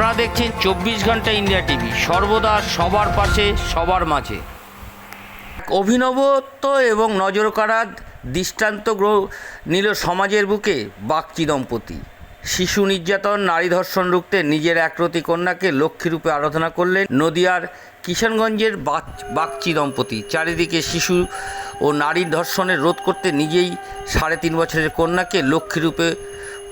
আপনারা দেখছেন চব্বিশ ঘণ্টা ইন্ডিয়া টিভি। সর্বদা সবার পাশে, সবার মাঝে। অভিনবত্ব এবং নজর কাড়ার দৃষ্টান্ত নিল সমাজের বুকে বাগচি দম্পতি। শিশু নির্যাতন, নারী ধর্ষণ রুখতে নিজের একরতি কন্যাকে লক্ষ্মীরূপে আরাধনা করলেন নদিয়ার কিষানগঞ্জের বাগচি দম্পতি। চারিদিকে শিশু ও নারীর ধর্ষণের রোধ করতে নিজেই সাড়ে তিন বছরের কন্যাকে লক্ষ্মীরূপে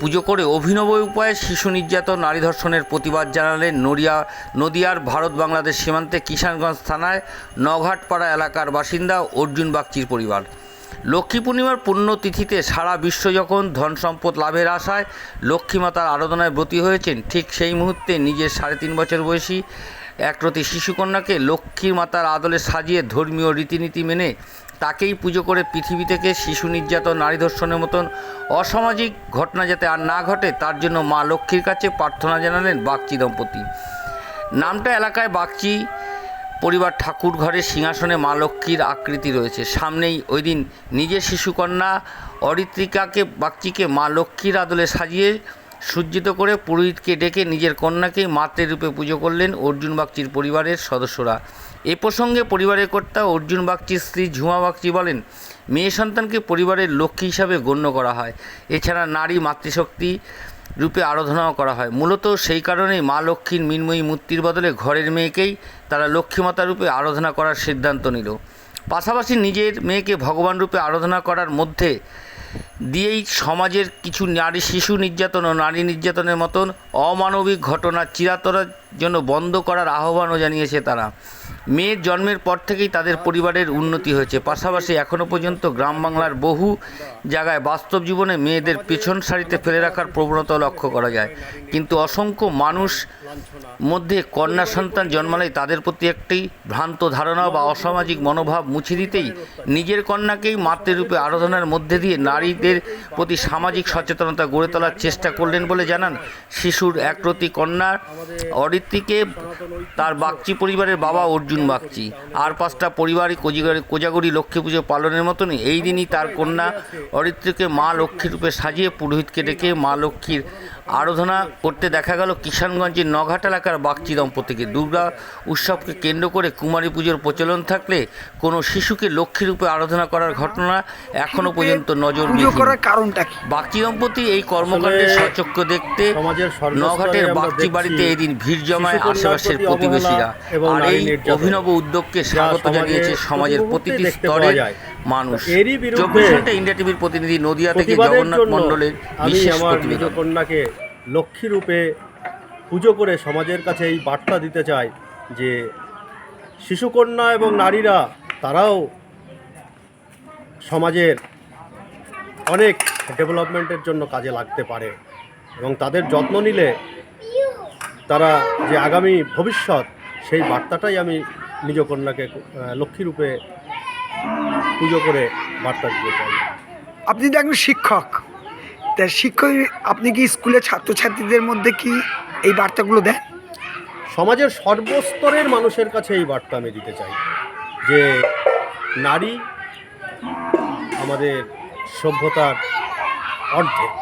পুজো করে অভিনব উপায়ে শিশু নির্যাতন নারী ধর্ষণের প্রতিবাদ জানালেন নড়িয়া নদিয়ার ভারত বাংলাদেশ সীমান্তে কিষানগঞ্জ থানায় নঘাটপাড়া এলাকার বাসিন্দা অর্জুন বাগচির পরিবার। লক্ষ্মী পূর্ণিমার পুণ্যতিথিতে সারা বিশ্ব যখন ধন সম্পদ লাভের আশায় লক্ষ্মীমাতার আরাধনায় ব্রতী হয়েছেন, ঠিক সেই মুহূর্তে নিজের সাড়ে তিন বছর বয়সী একরতি শিশুকন্যাকে লক্ষ্মীর মাতার আদলে সাজিয়ে ধর্মীয় রীতিনীতি মেনে তাকেই পুজো করে পৃথিবী থেকে শিশু নির্যাতন, নারী ধর্ষণের মতন অসামাজিক ঘটনা যাতে আর না ঘটে, তার জন্য মা লক্ষ্মীর কাছে প্রার্থনা জানালেন বাগচি দম্পতি। নামটা এলাকায় বাগচি পরিবার ঠাকুর ঘরে সিংহাসনে মা লক্ষ্মীর আকৃতি রয়েছে। সামনেই ওই দিন নিজের শিশুকন্যা অরিত্রিকাকে, বাগচিকে মা লক্ষ্মীর আদলে সাজিয়ে সজ্জিত করে পুরোহিতকে ডেকে নিজের কন্যাকে মাতৃরূপে পুজো করলেন অর্জুন বাগচির পরিবারের সদস্যরা। এ প্রসঙ্গে পরিবারের কর্তা অর্জুন বাগচির স্ত্রী ঝুমা বাগচি বলেন, মেয়ে সন্তানকে পরিবারের লক্ষ্মী হিসাবে গণ্য করা হয়। এছাড়া নারী মাতৃশক্তি রূপে আরাধনাও করা হয়। মূলত সেই কারণেই মা লক্ষ্মীর মিনময়ী মূর্তির বদলে ঘরের মেয়েকেই তারা লক্ষ্মীমাতা রূপে আরাধনা করার সিদ্ধান্ত নিল। পাশাপাশি নিজের মেয়েকে ভগবান রূপে আরাধনা করার মধ্যে দিয়েই সমাজের কিছু নারী শিশু নির্যাতন ও নারী নির্যাতনের মতন অমানবিক ঘটনা চিরাতরার জন্য বন্ধ করার আহ্বানও জানিয়েছে তারা। মেয়ের জন্মের পর থেকেই তাদের পরিবারের উন্নতি হয়েছে। পাশাপাশি এখনও পর্যন্ত গ্রাম বাংলার বহু জায়গায় বাস্তব জীবনে মেয়েদের পেছন সারিতে ফেলে রাখার প্রবণতা লক্ষ্য করা যায়। কিন্তু অসংখ্য মানুষ মধ্যে কন্যা সন্তান জন্মালেই তাদের প্রতি একটি ভ্রান্ত ধারণা বা অসামাজিক মনোভাব মুছে দিতেই নিজের কন্যাকেই মাতৃরূপে আরাধনার মধ্যে দিয়ে নারীদের প্রতি সামাজিক সচেতনতা গড়ে তোলার চেষ্টা করলেন বলে জানান শিশুর একরতি কন্যা। অরিত্রীকে তার বাগচি পরিবারের বাবা অর্জুন বাগচি আর পাঁচটা পরিবারই কোজিগারি কোজাগরি লক্ষ্মী পুজো পালনের মতনই। এই দিনই তার কন্যা অরিত্রীকে মা লক্ষ্মী রূপে সাজিয়ে পুরোহিতকে ডেকে মা লক্ষ্মীর আরাধনা করতে দেখা গেল কিষানগঞ্জের নঘাট এলাকার বাগচি দম্পতিকে দুর্গা উৎসবকে কেন্দ্র করে কুমারী পুজোর প্রচলন থাকলে কোনো শিশুকে লক্ষ্মী রূপে আরাধনা করার ঘটনা এখনও পর্যন্ত নজর পুজো করার কারণটা বাগচি দম্পতি এই কর্মকাণ্ডের আসলে সচক্ষ দেখতে নঘাটের বাগচি বাড়িতে এদিন ভিড় জমায় আশেপাশের প্রতিবেশীরা। আর এই অভিনব উদ্যোগকে স্বাগত জানিয়েছে সমাজের প্রতিটি মুহূর্তে মানুষ। এরই বিরুদ্ধে ইন্ডিয়া টিভির প্রতিনিধি নদিয়া থেকে জগন্নাথ মণ্ডলের আমি আমার নিজ কন্যাকে লক্ষ্মী রূপে পুজো করে সমাজের কাছে এই বার্তা দিতে চাই যে শিশুকন্যা এবং নারীরা তারাও সমাজের অনেক ডেভেলপমেন্টের জন্য কাজে লাগতে পারে এবং তাদের যত্ন নিলে তারা যে আগামী ভবিষ্যৎ সেই বার্তাটাই আমি নিজ কন্যাকে আহ, লক্ষ্মী রূপে পুজো করে বার্তা দিতে চাই। আপনি তো একজন শিক্ষক তা শিক্ষক আপনি কি স্কুলে ছাত্রছাত্রীদের মধ্যে কি এই বার্তাগুলো দেন? সমাজের সর্বস্তরের মানুষের কাছে এই বার্তা আমি দিতে চাই যে নারী আমাদের সভ্যতার অর্ধেক।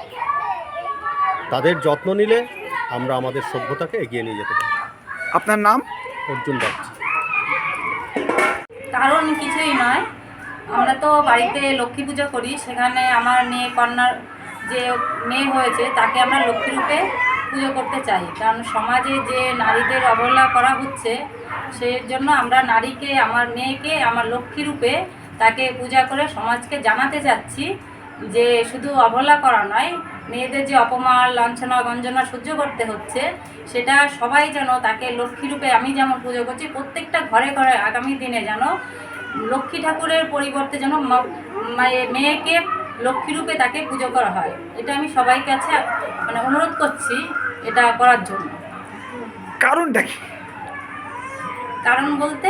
তাদের যত্ন নিলে আমরা আমাদের সভ্যতাকে এগিয়ে নিয়ে যেতে পারি। আপনার নাম? অর্জুন বাগচি কারণ কিছুই নয় আমরা তো বাড়িতে লক্ষ্মী পুজো করি, সেখানে আমার মেয়ে কন্যার যে মেয়ে হয়েছে, তাকে আমরা লক্ষ্মী রূপে পুজো করতে চাই। কারণ সমাজে যে নারীদের অবহেলা করা হচ্ছে, সেই জন্য আমরা নারীকে, আমার মেয়েকে, আমার লক্ষ্মী রূপে তাকে পূজা করে সমাজকে জানাতে চাচ্ছি যে শুধু অবহেলা করা নয়, মেয়েদের যে অপমান, লাঞ্ছনা, গঞ্জনা সহ্য করতে হচ্ছে, সেটা সবাই যেন তাকে লক্ষ্মী রূপে আমি যেমন পুজো করছি, প্রত্যেকটা ঘরে ঘরে আগামী দিনে যেন লক্ষ্মী ঠাকুরের পরিবর্তে যেন ম- মেয়েকে লক্ষ্মী রূপে তাকে পুজো করা হয়। এটা আমি সবাই কাছে মানে অনুরোধ করছি এটা করার জন্য। কারণটা কি? কারণ বলতে?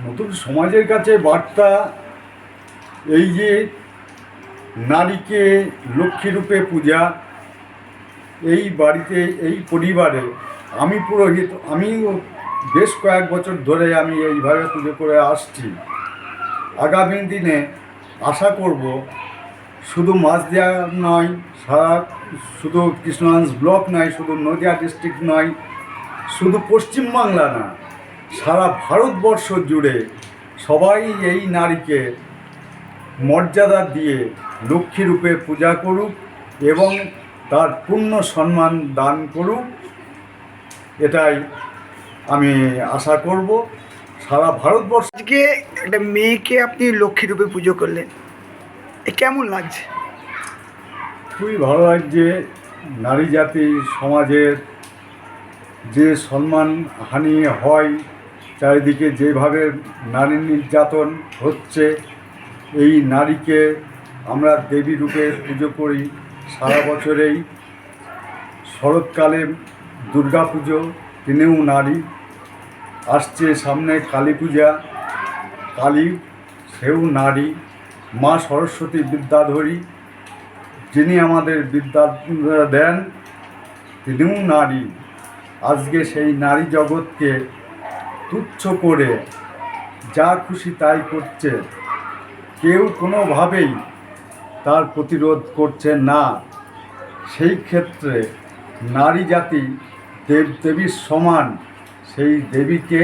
নতুন সমাজের কাছে বার্তা এই যে নারীকে লক্ষ্মীরূপে পূজা এই বাড়িতে এই পরিবারে আমি পুরোহিত আমিও বেশ কয়েক বছর ধরে আমি এইভাবে পুজো করে আসছি। আগামী দিনে আশা করব শুধু মাঝদিয়া নয়, সারা শুধু কৃষ্ণগঞ্জ ব্লক নয়, শুধু নদিয়া ডিস্ট্রিক্ট নয়, শুধু পশ্চিমবাংলা না, সারা ভারতবর্ষ জুড়ে সবাই এই নারীকে মর্যাদা দিয়ে লক্ষ্মী রূপে পূজা করুক এবং তার পূর্ণ সম্মান দান করুক, এটাই আমি আশা করব। সারা ভারতবর্ষ আজকে একটা মেয়েকে আপনি লক্ষ্মী রূপে পুজো করলেন এ কেমন লাগছে? খুবই ভালো লাগছে। নারী জাতি সমাজের যে সম্মান হানি হয় চারিদিকে যেভাবে নারী নির্যাতন হচ্ছে এই নারীকে আমরা দেবী রূপে পুজো করি সারা বছরেই। শরৎকালে দুর্গা পুজো তিনিও নারী। আসছে সামনে কালী পূজা, কালী, সেও নারী, মা সরস্বতী বিদ্যাধরী, যিনি আমাদের বিদ্যা দেন, তিনিও নারী। আজকে সেই নারী জগৎকে তুচ্ছ করে যা খুশি তাই করছে। কেউ কোনোভাবেই তার প্রতিরোধ করছে না। সেই ক্ষেত্রে নারী জাতি দেব দেবীর সমান সেই দেবীকে,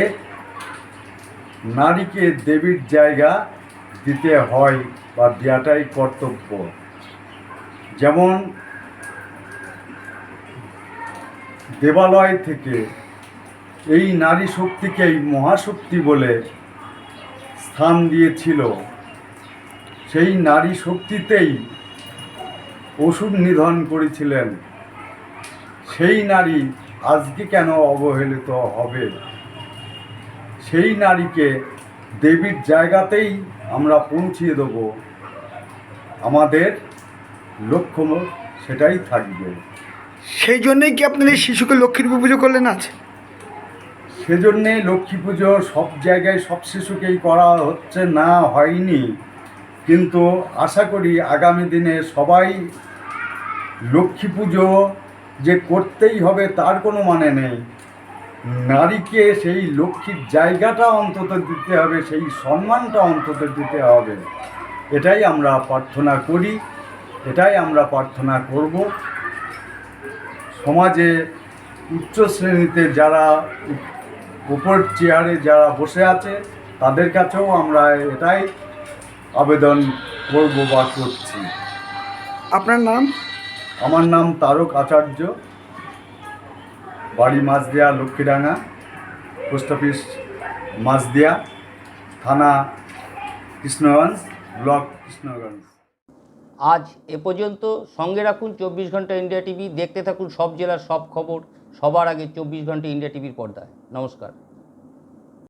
নারীকে দেবীর জায়গা দিতে হয় বা দেওয়াটাই কর্তব্য। যেমন দেবালয় থেকে এই নারী শক্তিকেই মহাশক্তি বলে স্থান দিয়েছিল, সেই নারী শক্তিতেই অসুর নিধন করেছিলেন। সেই নারী আজকে কেন অবহেলিত হবে? সেই নারীকে দেবীর জায়গাতেই আমরা পৌঁছিয়ে দেব। আমাদের লক্ষ্য সেটাই থাকবে। সেই জন্যই কি আপনার এই শিশুকে লক্ষ্মীর পুজো করলেন আজ? সেজন্যে লক্ষ্মী পুজো সব জায়গায় সব শিশুকেই করা হচ্ছে না হয়নি। কিন্তু আশা করি আগামী দিনে সবাই লক্ষ্মী পুজো যে করতেই হবে তার কোনো মানে নেই। নারীকে সেই লক্ষ্মীর জায়গাটা অন্তত দিতে হবে, সেই সম্মানটা অন্তত দিতে হবে। এটাই আমরা প্রার্থনা করি, এটাই আমরা প্রার্থনা করব। সমাজে উচ্চ শ্রেণীতে যারা উপর চেয়ারে যারা বসে আছে, তাদের কাছেও আমরা এটাই আবেদন করব বা করছি। আপনার নাম? আমার নাম তারক আচার্য, বাড়ি মাছদিয়া, লক্ষ্মীডাঙ্গা, পোস্ট অফিস মাছদিয়া, থানা কৃষ্ণগঞ্জ, ব্লক কৃষ্ণগঞ্জ। আজ এ পর্যন্ত সঙ্গে রাখুন চব্বিশ ঘণ্টা ইন্ডিয়া টিভি, দেখতে থাকুন সব জেলার সব খবর, সবার আগে চব্বিশ ঘণ্টা ইন্ডিয়া টিভির পর্দায়। নমস্কার।